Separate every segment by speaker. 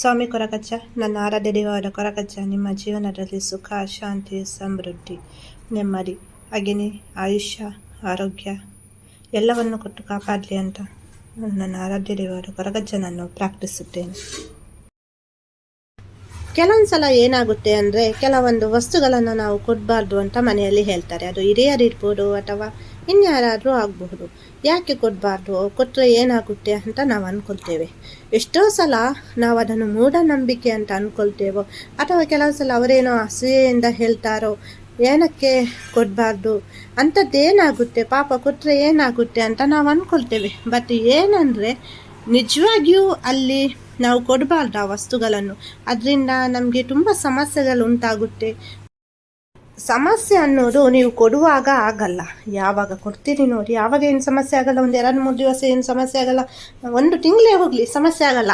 Speaker 1: ಸ್ವಾಮಿ ಕೊರಗಜ್ಜ ನನ್ನ ಆರಾಧ್ಯ ದೇವರ ಕೊರಗಜ್ಜ ನಿಮ್ಮ ಜೀವನದಲ್ಲಿ ಸುಖ ಶಾಂತಿ ಸಮೃದ್ಧಿ ನೆಮ್ಮದಿ ಹಾಗೆಯೇ ಆಯುಷ್ಯ ಆರೋಗ್ಯ ಎಲ್ಲವನ್ನು ಕೊಟ್ಟು ಕಾಪಾಡಲಿ ಅಂತ ನನ್ನ ಆರಾಧ್ಯ ದೇವರ ಕೊರಗಜ್ಜನನ್ನು ಪ್ರಾರ್ಥಿಸುತ್ತೇನೆ. ಕೆಲವೊಂದು ಸಲ ಏನಾಗುತ್ತೆ ಅಂದರೆ ಕೆಲವೊಂದು ವಸ್ತುಗಳನ್ನು ನಾವು ಕೊಡಬಾರ್ದು ಅಂತ ಮನೆಯಲ್ಲಿ ಹೇಳ್ತಾರೆ. ಅದು ಹಿರಿಯರಿರ್ಬೋದು ಅಥವಾ ಇನ್ಯಾರಾದರೂ ಆಗಬಹುದು. ಯಾಕೆ ಕೊಡಬಾರ್ದು? ಕೊಟ್ಟರೆ ಏನಾಗುತ್ತೆ ಅಂತ ನಾವು ಅಂದ್ಕೊಳ್ತೇವೆ ಎಷ್ಟೋ ಸಲ ನಾವು ಅದನ್ನು ಮೂಢನಂಬಿಕೆ ಅಂತ ಅಂದ್ಕೊಳ್ತೇವೋ ಅಥವಾ ಕೆಲವು ಸಲ ಅವರೇನೋ ಅಸೂಯೆಯಿಂದ ಹೇಳ್ತಾರೋ, ಏನಕ್ಕೆ ಕೊಡಬಾರ್ದು? ಅಂಥದ್ದೇನಾಗುತ್ತೆ ಪಾಪ ಕೊಟ್ಟರೆ ಏನಾಗುತ್ತೆ ಅಂತ ನಾವು ಅಂದ್ಕೊಳ್ತೇವೆ ಬಟ್ ಏನಂದರೆ, ನಿಜವಾಗಿಯೂ ಅಲ್ಲಿ ನಾವು ಕೊಡಬಾರ್ದು ಆ ವಸ್ತುಗಳನ್ನು. ಅದರಿಂದ ನಮಗೆ ತುಂಬ ಸಮಸ್ಯೆಗಳು ಉಂಟಾಗುತ್ತೆ. ಸಮಸ್ಯೆ ಅನ್ನೋದು ನೀವು ಕೊಡುವಾಗ ಆಗಲ್ಲ. ಯಾವಾಗ ಕೊಡ್ತೀರಿ ನೋಡಿ ಯಾವಾಗ ಏನು ಸಮಸ್ಯೆ ಆಗಲ್ಲ, ಒಂದು ಎರಡು, ಮೂರು ದಿವಸ ಏನು ಸಮಸ್ಯೆ ಆಗಲ್ಲ, ಒಂದು ತಿಂಗಳೇ ಹೋಗಲಿ, ಸಮಸ್ಯೆ ಆಗಲ್ಲ.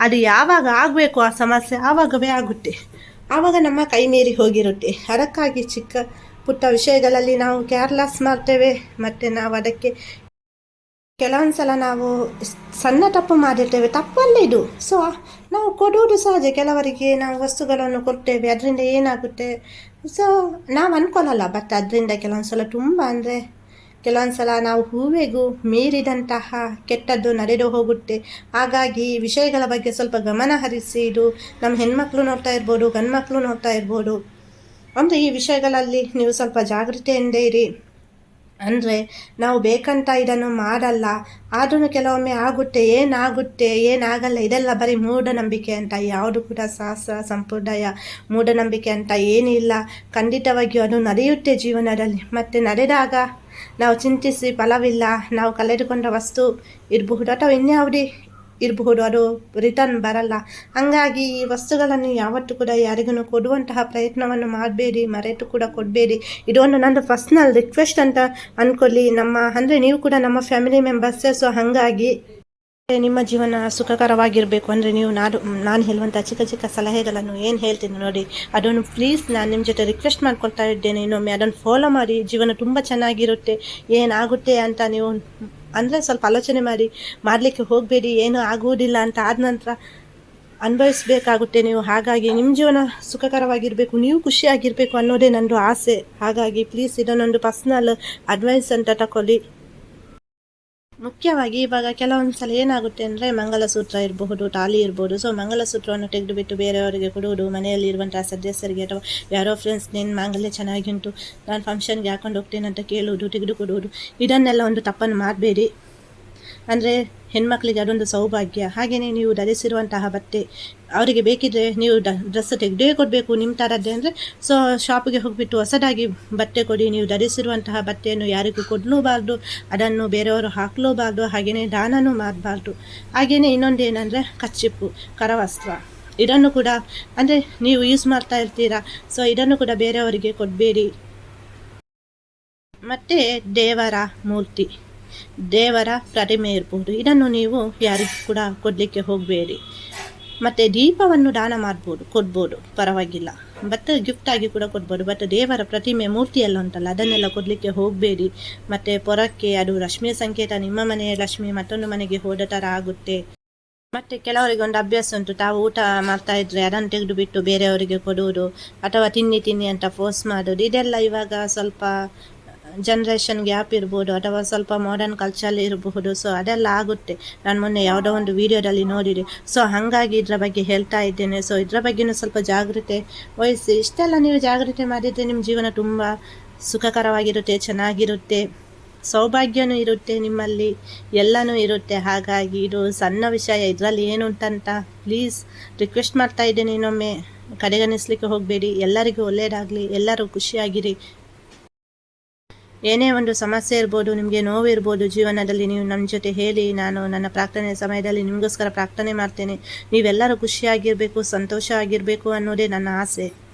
Speaker 1: ಅದು ಯಾವಾಗ ಆಗಬೇಕು ಆ ಸಮಸ್ಯೆ? ಆವಾಗವೇ ಆಗುತ್ತೆ. ಆವಾಗ ನಮ್ಮ ಕೈ ಮೀರಿ ಹೋಗಿರುತ್ತೆ. ಅದಕ್ಕಾಗಿ ಚಿಕ್ಕ ಪುಟ್ಟ ವಿಷಯಗಳಲ್ಲಿ ನಾವು ಕೇರ್ಲೆಸ್ ಮಾಡ್ತೇವೆ. ಮತ್ತು ನಾವು ಅದಕ್ಕೆ ಕೆಲವೊಂದು ಸಲ ನಾವು ಸಣ್ಣ ತಪ್ಪು ಮಾಡಿರ್ತೇವೆ, ತಪ್ಪಲ್ಲ ಇದು. ಸೊ ನಾವು ಕೊಡುವುದು ಸಹಜ, ಕೆಲವರಿಗೆ ನಾವು ವಸ್ತುಗಳನ್ನು ಕೊಡ್ತೇವೆ, ಅದರಿಂದ ಏನಾಗುತ್ತೆ? ಸೊ ನಾವು ಅಂದ್ಕೊಳ್ಳಲ್ಲ ಬಟ್ ಅದರಿಂದ ಕೆಲವೊಂದು ಸಲ ತುಂಬ ಅಂದರೆ ಕೆಲವೊಂದು ಸಲ ನಾವು ಹೂವಿಗೂ ಮೀರಿದಂತಹ ಕೆಟ್ಟದ್ದು ನಡೆದು ಹೋಗುತ್ತೆ. ಹಾಗಾಗಿ ವಿಷಯಗಳ ಬಗ್ಗೆ ಸ್ವಲ್ಪ ಗಮನ ಹರಿಸಿ, ಇದು ನಮ್ಮ ಹೆಣ್ಮಕ್ಳು ನೋಡ್ತಾ ಇರ್ಬೋದು ಗಂಡು ಮಕ್ಕಳು ನೋಡ್ತಾ ಇರ್ಬೋದು. ಅಂದರೆ ಈ ವಿಷಯಗಳಲ್ಲಿ ನೀವು ಸ್ವಲ್ಪ ಜಾಗೃತೆಯಿಂದ ಇರಿ ಅಂದರೆ ನಾವು ಬೇಕಂತ ಇದನ್ನು ಮಾಡಲ್ಲ ಆದ್ರೂ ಕೆಲವೊಮ್ಮೆ ಆಗುತ್ತೆ, ಏನಾಗುತ್ತೆ, ಏನಾಗಲ್ಲ, ಇದೆಲ್ಲ ಬರೀ ಮೂಢನಂಬಿಕೆ ಅಂತ, ಯಾವುದು ಕೂಡ ಶಾಸ್ತ್ರ, ಸಂಪ್ರದಾಯ ಮೂಢನಂಬಿಕೆ ಅಂತ ಏನಿಲ್ಲ ಖಂಡಿತವಾಗಿಯೂ ಅದು ನಡೆಯುತ್ತೆ ಜೀವನದಲ್ಲಿ. ಮತ್ತು ನಡೆದಾಗ ನಾವು ಚಿಂತಿಸಿ ಫಲವಿಲ್ಲ, ನಾವು ಕಳೆದುಕೊಂಡ ವಸ್ತು ಇರಬಹುದು ಅಥವಾ ಇನ್ಯಾವುದೇ ಇರಬಹುದು. ಅದು ರಿಟರ್ನ್ ಬರಲ್ಲ. ಹಾಗಾಗಿ ಈ ವಸ್ತುಗಳನ್ನು ಯಾವತ್ತೂ ಕೂಡ ಯಾರಿಗೂ ಕೊಡುವಂತಹ ಪ್ರಯತ್ನವನ್ನು ಮಾಡಬೇಡಿ, ಮರೆತು ಕೂಡ ಕೊಡಬೇಡಿ. ಇದೊಂದು ನನ್ನ ಪರ್ಸ್ನಲ್ ರಿಕ್ವೆಸ್ಟ್ ಅಂತ ಅಂದ್ಕೊಳ್ಳಿ ನಮ್ಮ, ಅಂದರೆ ನೀವು ಕೂಡ ನಮ್ಮ ಫ್ಯಾಮಿಲಿ ಮೆಂಬರ್ಸ್ ಸೊ ಹಾಗಾಗಿ ನಿಮ್ಮ ಜೀವನ ಸುಖಕರವಾಗಿರಬೇಕು. ಅಂದರೆ ನೀವು ನಾನು ನಾನು ಹೇಳುವಂಥ ಚಿಕ್ಕ ಚಿಕ್ಕ ಸಲಹೆಗಳನ್ನು ಏನು ಹೇಳ್ತೀನಿ ನೋಡಿ. ಅದನ್ನು ಪ್ಲೀಸ್ ನಾನು ನಿಮ್ಮ ಜೊತೆ ರಿಕ್ವೆಸ್ಟ್ ಮಾಡ್ಕೊಳ್ತಾ ಇದ್ದೇನೆ. ಇನ್ನೊಮ್ಮೆ ಅದನ್ನು ಫಾಲೋ ಮಾಡಿ. ಜೀವನ ತುಂಬ ಚೆನ್ನಾಗಿರುತ್ತೆ. ಏನಾಗುತ್ತೆ ಅಂತ ನೀವು ಅಂದರೆ ಸ್ವಲ್ಪ ಆಲೋಚನೆ ಮಾಡಿ, ಮಾಡಲಿಕ್ಕೆ ಹೋಗಬೇಡಿ, ಏನೂ ಆಗುವುದಿಲ್ಲ ಅಂತ ಆದ ನಂತರ ಅನುಭವಿಸಬೇಕಾಗುತ್ತೆ ನೀವು. ಹಾಗಾಗಿ ನಿಮ್ಮ ಜೀವನ ಸುಖಕರವಾಗಿರಬೇಕು, ನೀವು ಖುಷಿಯಾಗಿರಬೇಕು ಅನ್ನೋದೇ ನನ್ನದು ಆಸೆ. ಹಾಗಾಗಿ ಪ್ಲೀಸ್ ಇದನ್ನೊಂದು ಪರ್ಸ್ನಲ್ ಅಡ್ವೈಸ್ ಅಂತ ತಗೊಳ್ಳಿ ಮುಖ್ಯವಾಗಿ ಇವಾಗ ಕೆಲವೊಂದು ಸಲ ಏನಾಗುತ್ತೆ ಅಂದರೆ ಮಂಗಲಸೂತ್ರ ಇರಬಹುದು, ಟಾಲಿ ಇರ್ಬೋದು ಸೊ ಮಂಗಲಸೂತ್ರವನ್ನು ತೆಗೆದುಬಿಟ್ಟು ಬೇರೆಯವರಿಗೆ ಕೊಡುವುದು, ಮನೆಯಲ್ಲಿ ಇರುವಂತಹ ಸದಸ್ಯರಿಗೆ ಅಥವಾ ಯಾರೋ ಫ್ರೆಂಡ್ಸ್ ನಿನ್ನ ಮಾಂಗಲ್ಯ ಚೆನ್ನಾಗಿ ಉಂಟು, ನಾನು ಫಂಕ್ಷನ್ಗೆ ಹಾಕೊಂಡು ಹೋಗ್ತೇನೆ ಅಂತ ಕೇಳುವುದು ತೆಗೆದು ಕೊಡುವುದು ಇದನ್ನೆಲ್ಲ ಒಂದು ತಪ್ಪನ್ನು ಮಾಡಬೇಡಿ. ಅಂದರೆ ಹೆಣ್ಮಕ್ಳಿಗೆ ಅದೊಂದು ಸೌಭಾಗ್ಯ. ಹಾಗೆಯೇ ನೀವು ಧರಿಸಿರುವಂತಹ ಬಟ್ಟೆ ಅವರಿಗೆ ಬೇಕಿದ್ರೆ ನೀವು ಡ, ಡ್ರೆಸ್ ತೆಗೆದೇ ಕೊಡಬೇಕು. ನಿಮ್ಮ ಥರದ್ದೇ ಅಂದರೆ ಸೊ ಶಾಪಿಗೆ ಹೋಗಿಬಿಟ್ಟು ಹೊಸದಾಗಿ ಬಟ್ಟೆ ಕೊಡಿ. ನೀವು ಧರಿಸಿರುವಂತಹ ಬಟ್ಟೆಯನ್ನು ಯಾರಿಗೂ ಕೊಡಲೂಬಾರ್ದು. ಅದನ್ನು ಬೇರೆಯವರು ಹಾಕಲೂಬಾರ್ದು. ಹಾಗೆಯೇ ದಾನನೂ ಮಾಡಬಾರ್ದು. ಹಾಗೆಯೇ ಇನ್ನೊಂದು ಏನಂದರೆ ಕಚ್ಚಿಪ್ಪು, ಕರವಸ್ತ್ರ. ಇದನ್ನು ಕೂಡ ಅಂದರೆ ನೀವು ಯೂಸ್ ಮಾಡ್ತಾ ಇರ್ತೀರಾ. ಸೊ ಇದನ್ನು ಕೂಡ ಬೇರೆಯವರಿಗೆ ಕೊಡಬೇಡಿ. ಮತ್ತು ದೇವರ ಮೂರ್ತಿ. ದೇವರ ಪ್ರತಿಮೆ ಇರ್ಬೋದು. ಇದನ್ನು ನೀವು ಯಾರಿಗೂ ಕೂಡ ಕೊಡಲಿಕ್ಕೆ ಹೋಗಬೇಡಿ. ಮತ್ತು ದೀಪವನ್ನು ದಾನ ಮಾಡ್ಬೋದು, ಕೊಡ್ಬೋದು. ಪರವಾಗಿಲ್ಲ. ಬಟ್ ಗಿಫ್ಟಾಗಿ ಕೂಡ ಕೊಡ್ಬೋದು. ಬಟ್ ದೇವರ ಪ್ರತಿಮೆ ಮೂರ್ತಿ ಎಲ್ಲ ಉಂಟಲ್ಲ, ಅದನ್ನೆಲ್ಲ ಕೊಡಲಿಕ್ಕೆ ಹೋಗಬೇಡಿ. ಮತ್ತು ಪೊರಕ್ಕೆ ಅದು ರಶ್ಮಿಯ ಸಂಕೇತ, ನಿಮ್ಮ ಮನೆಯ ಲಕ್ಷ್ಮಿ ಮತ್ತೊಂದು ಮನೆಗೆ ಹೋದ ಥರ ಆಗುತ್ತೆ. ಮತ್ತು ಕೆಲವರಿಗೆ ಒಂದು ಅಭ್ಯಾಸ ಉಂಟು, ತಾವು ಊಟ ಮಾಡ್ತಾ ಇದ್ರೆ ಅದನ್ನು ತೆಗೆದು ಬಿಟ್ಟು ಬೇರೆಯವರಿಗೆ ಕೊಡುವುದು, ಅಥವಾ ತಿನ್ನಿ ತಿನ್ನಿ ಅಂತ ಫೋರ್ಸ್ ಮಾಡೋದು ಇದೆಲ್ಲ ಇವಾಗ ಸ್ವಲ್ಪ ಜನ್ರೇಷನ್ ಗ್ಯಾಪ್ ಇರ್ಬೋದು ಅಥವಾ ಸ್ವಲ್ಪ ಮಾಡರ್ನ್ ಕಲ್ಚರ್ ಇರಬಹುದು. ಸೊ ಅದೆಲ್ಲ ಆಗುತ್ತೆ. ನಾನು ಮೊನ್ನೆ ಯಾವುದೋ ಒಂದು ವಿಡಿಯೋದಲ್ಲಿ ನೋಡಿದೆ. ಸೊ ಹಾಗಾಗಿ ಇದರ ಬಗ್ಗೆ ಹೇಳ್ತಾ ಇದ್ದೇನೆ. ಸೊ ಇದರ ಬಗ್ಗೆಯೂ ಸ್ವಲ್ಪ ಜಾಗ್ರತೆ ವಹಿಸಿ. ಇಷ್ಟೆಲ್ಲ ನೀವು ಜಾಗ್ರತೆ ಮಾಡಿದರೆ ನಿಮ್ಮ ಜೀವನ ತುಂಬ ಸುಖಕರವಾಗಿರುತ್ತೆ, ಚೆನ್ನಾಗಿರುತ್ತೆ. ಸೌಭಾಗ್ಯನೂ ಇರುತ್ತೆ ನಿಮ್ಮಲ್ಲಿ, ಎಲ್ಲನೂ ಇರುತ್ತೆ. ಹಾಗಾಗಿ ಇದು ಸಣ್ಣ ವಿಷಯ. ಇದರಲ್ಲಿ ಏನು ಉಂಟಂತ ಪ್ಲೀಸ್ ರಿಕ್ವೆಸ್ಟ್ ಮಾಡ್ತಾ ಇದ್ದೇನೆ ಇನ್ನೊಮ್ಮೆ. ಕಡೆಗಣಿಸ್ಲಿಕ್ಕೆ ಹೋಗಬೇಡಿ. ಎಲ್ಲರಿಗೂ ಒಳ್ಳೆಯದಾಗಲಿ ಎಲ್ಲರೂ ಖುಷಿಯಾಗಿರಿ. ಏನೇ ಒಂದು ಸಮಸ್ಯೆ ಇರ್ಬೋದು, ನಿಮಗೆ ನೋವು ಇರ್ಬೋದು, ಜೀವನದಲ್ಲಿ ನೀವು ನಮ್ಮ ಜೊತೆ ಹೇಳಿ, ನಾನು ನನ್ನ ಪ್ರಾರ್ಥನೆ ಸಮಯದಲ್ಲಿ ನಿಮಗೋಸ್ಕರ ಪ್ರಾರ್ಥನೆ ಮಾಡ್ತೇನೆ. ನೀವೆಲ್ಲರೂ ಖುಷಿಯಾಗಿರಬೇಕು, ಸಂತೋಷ ಆಗಿರಬೇಕು ಅನ್ನೋದೇ ನನ್ನ ಆಸೆ.